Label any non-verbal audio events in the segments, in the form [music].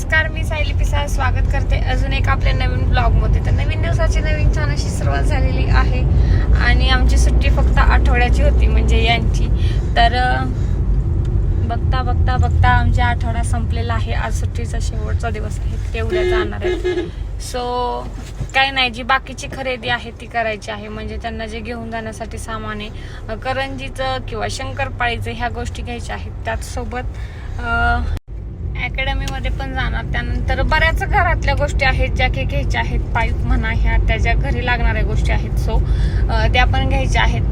नमस्कार मी सायली पिसा स्वागत करते अजून एक आपल्या नवीन ब्लॉगमध्ये तर नवीन दिवसाची नवीन छान अशी सुरुवात झालेली आहे आणि आमची सुट्टी फक्त आठवड्याची होती म्हणजे यांची. तर बघता बघता बघता आमच्या आठवडा संपलेला आहे. आज सुट्टीचा शेवटचा दिवस आहे. ते उद्या जाणार आहे सो काही नाही जी बाकीची खरेदी आहे ती करायची आहे. म्हणजे त्यांना जे घेऊन जाण्यासाठी सामान आहे करंजीचं किंवा शंकरपाळीचं ह्या गोष्टी घ्यायच्या आहेत. त्याचसोबत अकॅडमीमध्ये पण जाणार. त्यानंतर बऱ्याच घरातल्या गोष्टी आहेत ज्या काही घ्यायच्या आहेत. पाईप म्हणा ह्या त्याच्या घरी लागणाऱ्या गोष्टी आहेत. सो त्या पण घ्यायच्या आहेत.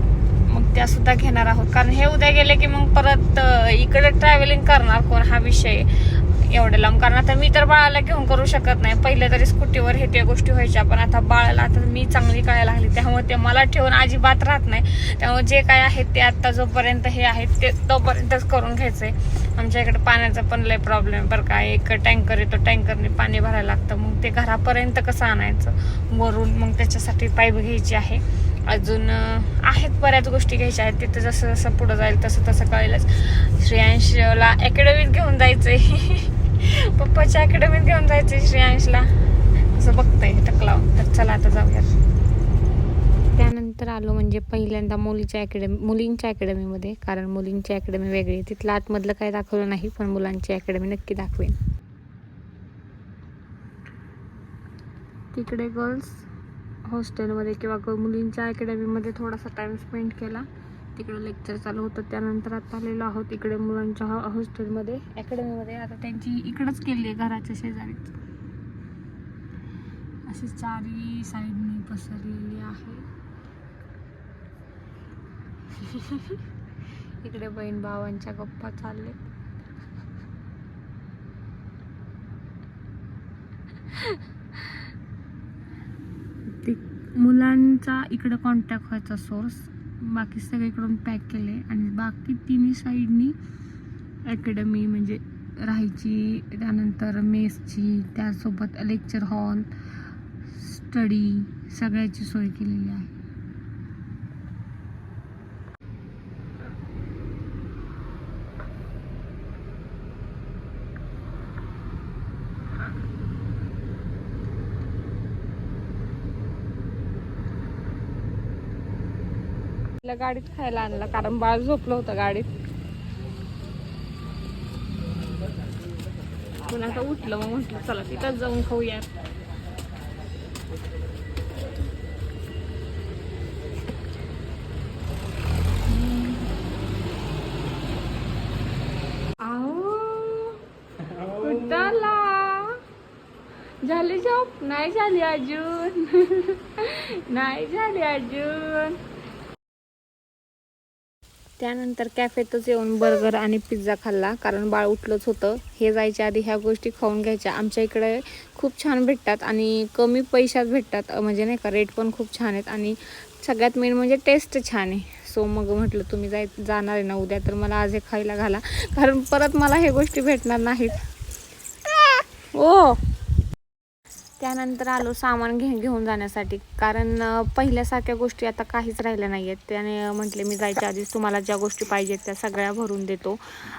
मग त्या सुद्धा घेणार आहोत. कारण हे उद्या गेले की मग परत इकडे ट्रॅव्हलिंग करणार कोण? हा विषय. एवढं लांब. कारण आता मी तर बाळाला घेऊन करू शकत नाही. पहिले तरी स्कूटीवर हे त्या गोष्टी व्हायच्या पण आता बाळाला आता मी चांगली कळायला लागली. त्यामुळे ते मला ठेवून अजिबात राहत नाही. त्यामुळे जे काय आहे ते आता जोपर्यंत हे आहेत ते तोपर्यंतच करून घ्यायचं आहे आमच्या इकडे पाण्याचा पण लय प्रॉब्लेम बरं का. एक टँकर येतो टँकरने पाणी भरायला लागतं. मग ते घरापर्यंत कसं आणायचं? वरून मग त्याच्यासाठी पाईप घ्यायची आहे. अजून आहेत बऱ्याच गोष्टी घ्यायच्या आहेत. तिथं जसं जसं पुढं जाईल तसं तसं कळेलच. श्रेयांशला अकॅडमीत घेऊन जायचं आहे [laughs] पप्पाच्या अकॅडमीत घेऊन जायचे श्रेयांशला असं बघतंय टकलाव तर चला आता जाऊया त्यानंतर आलो म्हणजे पहिल्यांदा मुलीच्या अकॅडमी मुलींच्या अकॅडमीमध्ये कारण मुलींची अकॅडमी वेगळी आहे. तिथलं आतमधलं काय दाखवलं नाही पण मुलांची अकॅडमी नक्की दाखवेन. तिकडे गर्ल्स हॉस्टेलमध्ये किंवा ग- मुलींच्या अकॅडमीमध्ये थोडासा टाइम स्पेंड केला. तिकडं लेक्चर चालू होतं. त्यानंतर आता आलेलो आहोत इकडे मुलांच्या हॉ- हॉस्टेलमध्ये अकॅडमीमध्ये आता त्यांची इकडंच केली आहे घराच्या शेजारीच. अशी चारी साईडनी पसरलेली आहे. [laughs] इकडे बहीण भावांच्या गप्पा चालले [laughs] ते मुलांचा इकडे कॉन्टॅक्ट व्हायचा सोर्स बाकी सगळीकडून पॅक केले आणि बाकी तिन्ही साईडनी अकॅडमी म्हणजे राहायची त्यानंतर मेसची त्यासोबत लेक्चर हॉल स्टडी सगळ्याची सोय केलेली आहे. आपल्या गाडीत खायला आणलं कारण बाळ झोपलं होतं गाडीत. पण आता उठलं मग म्हटलं चला तिथंच जाऊन खाऊया आओ झाली झोप? नाही झाली अजून. [laughs] नाही झाली अजून. त्यानंतर कॅफेतच येऊन बर्गर आणि पिझ्झा खाल्ला कारण बाळ उठलंच होतं. हे जायच्या आधी ह्या गोष्टी खाऊन घ्यायच्या. आमच्या इकडे खूप छान भेटतात आणि कमी पैशात भेटतात. म्हणजे नाही का रेट पण खूप छान आहेत आणि सगळ्यात मेन म्हणजे टेस्ट छान आहे. सो मग म्हटलं तुम्ही जाय जाणार आहे ना उद्या तर मला आज हे खायला घाला. कारण परत मला हे गोष्टी भेटणार नाहीत. ओ! त्यानंतर आलो सामान घे घेऊन जाण्यासाठी. कारण पहिल्यासारख्या गोष्टी आता काहीच राहिल्या नाही आहेत त्याने म्हटले मी जायच्या आधीच तुम्हाला ज्या गोष्टी पाहिजेत त्या सगळ्या भरून देतो.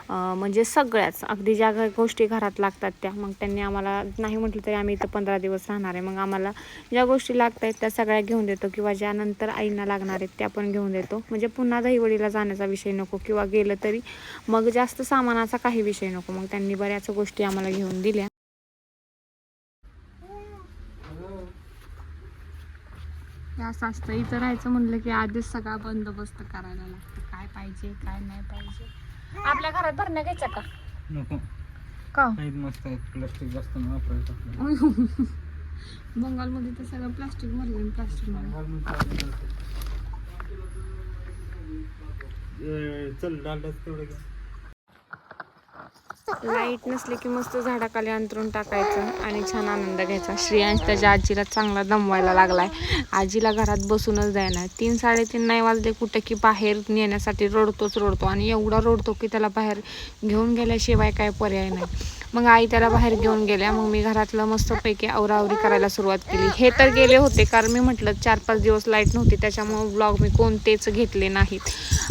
म्हणजे सगळ्याच. अगदी ज्या घ- गोष्टी घरात लागतात त्या. मग त्यांनी आम्हाला नाही म्हटलं तरी आम्ही इथं पंधरा दिवस राहणार आहे. मग आम्हाला ज्या गोष्टी लागत आहेत त्या सगळ्या घेऊन देतो किंवा ज्या नंतर आईंना लागणार आहेत त्या पण घेऊन देतो. म्हणजे पुन्हा दहीवडीला जाण्याचा विषय नको किंवा गेलं तरी मग जास्त सामानाचा काही विषय नको. मग त्यांनी बऱ्याच गोष्टी आम्हाला घेऊन दिल्या. हे असं असतं. इथं राहायचं म्हणलं की आधीच सगळा बंदोबस्त करायला लागतो. काय पाहिजे काय नाही पाहिजे. आपल्या घरात भरण्या घ्यायच्या का? नको. का? काही मस्त आहे प्लास्टिक जास्त नाही वापरायचं आपल्याला. बंगालमध्ये तर सगळं प्लास्टिक भरलं प्लास्टिक चल तेवढं घ्या लाइट नसली की मस्त झाडाखाली अंतरून टाकायचं आणि छान आनंद घ्यायचा. श्रेयांश त्याच्या आजीला चांगला दमवायला लागलाय. आजीला घरात बसूनच द्यायला. तीन साडेतीन नाही वाजले कुठं की बाहेर नेण्यासाठी रडतोच रडतो आणि एवढा रडतो की त्याला बाहेर घेऊन गेल्याशिवाय काय पर्याय नाही. मग आई त्याला बाहेर घेऊन गेल्या. मग मी घरातलं मस्तपैकी आवरावरी करायला सुरुवात केली. हे तर गेले होते कारण मी म्हटलं चार पाच दिवस लाइट नव्हती त्याच्यामुळं ब्लॉग मी कोणतेच घेतले नाहीत.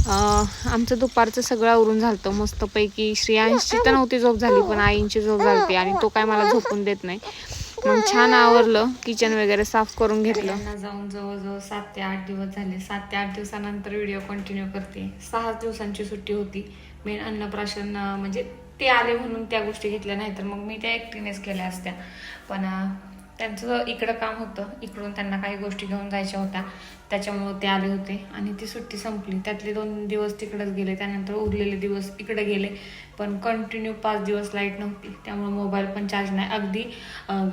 आमचं दुपारचं सगळं आवरून झालं होतं मस्तपैकी श्रेयांशची तर नव्हती झोप झाली पण आईंची झोप झाली आणि तो काय मला झोपून देत नाही. मग छान आवरलं किचन वगैरे साफ करून घेतलं. जाऊन जवळजवळ सात ते आठ दिवस झाले. सात ते आठ दिवसानंतर व्हिडिओ कंटिन्यू करते. सहा दिवसांची सुट्टी होती. मेन अन्नप्राशन म्हणजे ते आले म्हणून त्या गोष्टी घेतल्या नाही तर मग मी त्या एकटीनेच केल्या असत्या. पण त्यांचं इकडं काम होतं. इकडून त्यांना काही गोष्टी घेऊन जायच्या होत्या. त्याच्यामुळं ते आले होते आणि ती सुट्टी संपली. त्यातले दोन दिवस तिकडंच गेले. त्यानंतर उरलेले दिवस इकडे गेले. पण कंटिन्यू पाच दिवस लाइट नव्हती. त्यामुळे मोबाईल पण चार्ज नाही. अगदी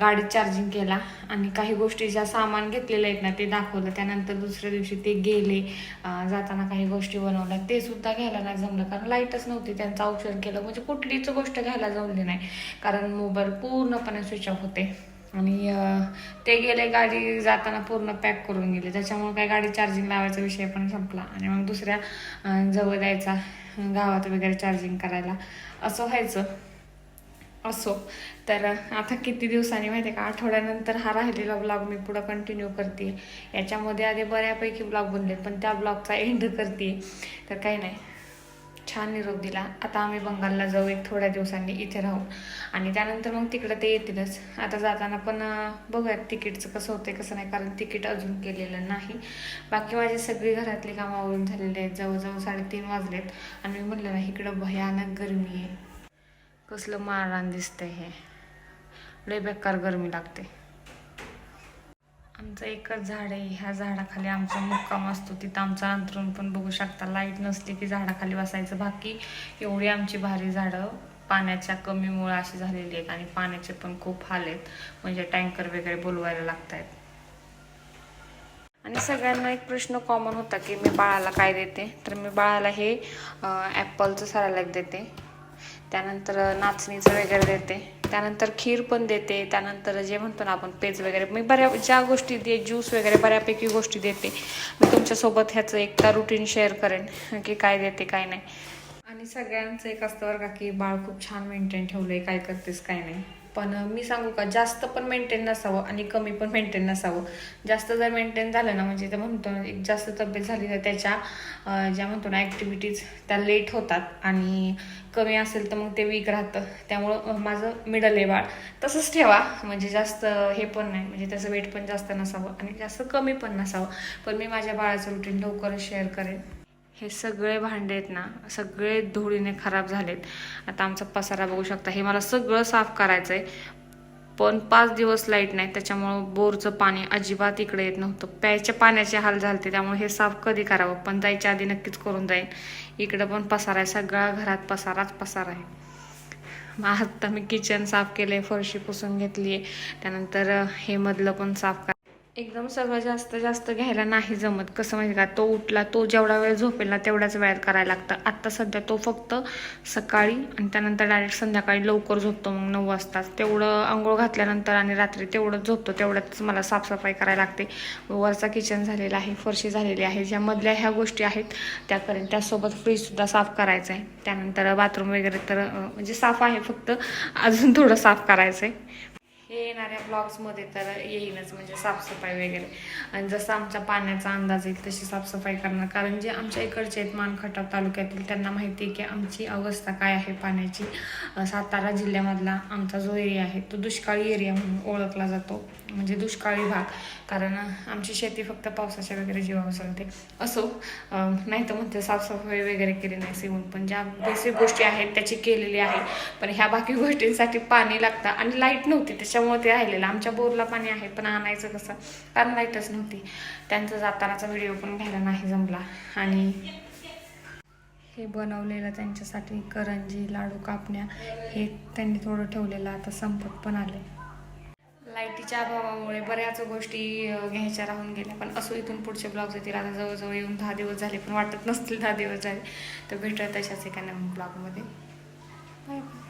गाडीत चार्जिंग केला. आणि काही गोष्टी ज्या सामान घेतलेले आहेत ना ते दाखवलं. त्यानंतर दुसऱ्या दिवशी ते गेले. जाताना काही गोष्टी बनवल्या. ते सुद्धा घ्यायला नाही जमलं. कारण लाईटच नव्हती त्यांचं औषध केलं. म्हणजे कुठलीच गोष्ट घ्यायला जमली नाही. कारण मोबाईल पूर्णपणे स्विच ऑफ होते. आणि ते गेले गाडी जाताना पूर्ण पॅक करून गेले. त्याच्यामुळे काय गाडी चार्जिंग लावायचा विषय पण संपला. आणि मग दुसऱ्या जवळ जायचा गावात वगैरे चार्जिंग करायला. असं व्हायचं. असो. तर आता किती दिवसांनी माहिती आहे का? आठवड्यानंतर हा राहिलेला ब्लॉग मी पुढं कंटिन्यू करते याच्यामध्ये आधी बऱ्यापैकी ब्लॉग बनले पण त्या ब्लॉगचा एंड करते तर काही नाही. छान निरोप दिला. आता आम्ही बंगालला जाऊ एक थोड्या दिवसांनी इथे राहू. आणि त्यानंतर मग तिकडं ते येतीलच. आता जाताना पण बघूयात तिकीटचं कसं होतंय कसं नाही कारण तिकीट अजून केलेलं नाही. बाकी माझी सगळी घरातली कामं आवरून झालेली आहेत. जवळजवळ साडेतीन वाजलेत. आणि मी म्हटलं ना इकडं भयानक गरमी आहे. कसलं मारहाण दिसतंय हे. लय बेकार गरमी लागते. आमचं एकच झाड आहे. ह्या झाडाखाली आमचा मुक्काम असतो. तिथं आमचं अंतरून पण बघू शकता. लाइट नसली की झाडाखाली बसायचं. बाकी एवढी आमची भारी झाडं पाण्याच्या कमीमुळे अशी झालेली आहेत आणि पाण्याचे पण खूप हाल आहेत. म्हणजे टँकर वगैरे बोलवायला लागत आहेत आणि सगळ्यांना एक प्रश्न कॉमन होता की मी बाळाला काय देते? तर मी बाळाला हे ॲपलचं सॅलॅड देते. त्यानंतर नाचणीचं वगैरे देते. त्यानंतर खीर पण देते त्यानंतर जे म्हणतो ना आपण पेज वगैरे मी बऱ्या ज्या गोष्टी दे ज्यूस वगैरे बऱ्यापैकी गोष्टी देते. मी तुमच्यासोबत ह्याचं एकदा रुटीन शेअर करेन की काय देते काय नाही. आणि सगळ्यांचं एक असतं बरं का की बाळ खूप छान मेंटेन ठेवलं आहे काय करतेस काय नाही. पण मी सांगू का जास्त पण मेंटेन नसावं आणि कमी पण मेंटेन नसावं. जास्त जर मेंटेन झालं ना म्हणजे तर म्हणतो ना एक जास्त तब्येत झाली तर त्याच्या ज्या म्हणतो ना ॲक्टिव्हिटीज त्या लेट होतात आणि कमी असेल तर मग ते वीक राहतं. त्यामुळं माझं मिडल आहे बाळ. तसंच ठेवा म्हणजे जास्त हे पण नाही म्हणजे त्याचं वेट पण जास्त नसावं आणि जास्त कमी पण नसावं. पण मी माझ्या बाळाचं रुटीन लवकरच शेअर करेन. हे सगळे भांडे आहेत ना सगळे धुळीने खराब झालेत. आता आमचा पसारा बघू शकता हे मला सगळं साफ करायचं आहे पण पाच दिवस लाइट नाही त्याच्यामुळं बोरचं पाणी अजिबात इकडे येत नव्हतं. प्यायच्या पाण्याचे हाल झालते त्यामुळे हे साफ कधी करावं? पण जायच्या आधी नक्कीच करून जाईन. इकडं पण पसारा आहे सगळा घरात पसाराच पसारा आहे. मग आत्ता मी किचन साफ केलंय फरशी पुसून घेतली आहे त्यानंतर हे मधलं पण साफ कर एकदम सगळं जास्त जास्त घ्यायला नाही जमत. कसं माहिती का? तो उठला तो जेवढा वेळ झोपेल ना तेवढाच वेळात करायला लागतं. आत्ता सध्या तो फक्त सकाळी आणि त्यानंतर डायरेक्ट संध्याकाळी लवकर झोपतो मग नऊ वाजता. तेवढं आंघोळ घातल्यानंतर आणि रात्री तेवढंच झोपतो तेवढ्याच मला साफसफाई करायला लागते. वरचा किचन झालेला आहे फरशी झालेली आहे ज्या मधल्या ह्या गोष्टी आहेत त्या करेन त्यासोबत फ्रीजसुद्धा साफ करायचं आहे त्यानंतर बाथरूम वगैरे तर म्हणजे साफ आहे फक्त अजून थोडं साफ करायचं आहे हे येणाऱ्या ब्लॉग्समध्ये तर येईलच म्हणजे साफसफाई वगैरे. आणि जसं आमच्या पाण्याचा अंदाज येईल तशी साफसफाई करणार. कारण जे आमच्या इकडचे आहेत मानखटाव तालुक्यातील त्यांना माहिती आहे की आमची अवस्था काय आहे पाण्याची. सातारा जिल्ह्यामधला आमचा जो एरिया आहे तो दुष्काळी एरिया म्हणून ओळखला जातो. म्हणजे दुष्काळी भाग. कारण आमची शेती फक्त पावसाच्या वगैरे जीवावर चालते. असो नाही तर म्हणते साफसफाई वगैरे केली नाही सिवून पण ज्या बेसिक गोष्टी आहेत त्याची केलेली आहे. पण ह्या बाकी गोष्टींसाठी पाणी लागतं. आणि लाइट नव्हती त्याच्यामुळे ते राहिलेलं. आमच्या बोरला पाणी आहे पण आणायचं कसं? कारण लाईटच नव्हती. त्यांचा जातानाचा व्हिडिओ पण घ्यायला नाही जमला. आणि हे बनवलेलं त्यांच्यासाठी करंजी लाडू कापण्या हे त्यांनी थोडं ठेवलेलं. आता संपत पण आले लाईटीच्या अभावामुळे बऱ्याच गोष्टी घ्यायच्या राहून गेल्या. पण असो इथून पुढचे ब्लॉग्स येतील. आता जवळजवळ येऊन दहा दिवस झाले पण वाटत नसतील दहा दिवस झाले. तर भेटत तशाच एका नवीन ब्लॉगमध्ये. Bye bye.